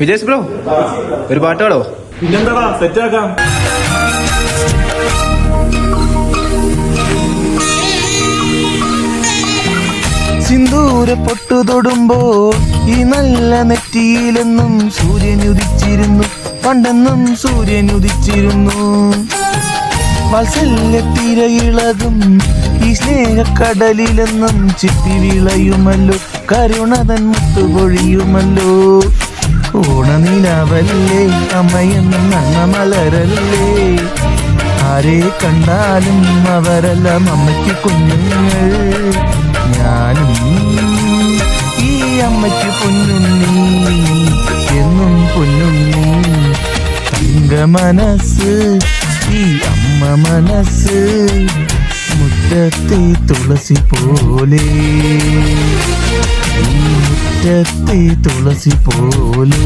Vijesh bro ഒരു പാട്ട് പാടോ? പിന്നെന്താടാ സെറ്റാക്കാം സിന്ദൂര പൊട്ടു തൊടുമ്പോൾ ഈ നല്ല നെറ്റിയിലെന്നും സൂര്യൻ ഉദിച്ചിരുന്നു പണ്ടെന്നും സൂര്യൻ ഉദിച്ചിരുന്നു വാത്സല്യത്തിരയിളകും ഈ സ്നേഹക്കടലിലെന്നും ചിപ്പി വിളയുമല്ലോ. കരുണതൻ മുത്തുപൊഴിയുമല്ലോ. ഓണനിലാവല്ലേ അമ്മയെന്നും നന്ന മലരല്ലേ? ആരെ കണ്ടാലും അവരെല്ലാം അമ്മയ്ക്ക് കുഞ്ഞുങ്ങൾ. ഞാനും ഈ അമ്മയ്ക്ക് പൊന്നുണ്ണി എന്നും പൊന്നുണ്ണി. തങ്ക മനസ്സ് ഈ അമ്മ മനസ്സ് മുറ്റത്തെ തുളസി പോലെ. തീരത്തെ തുളസി പോലെ.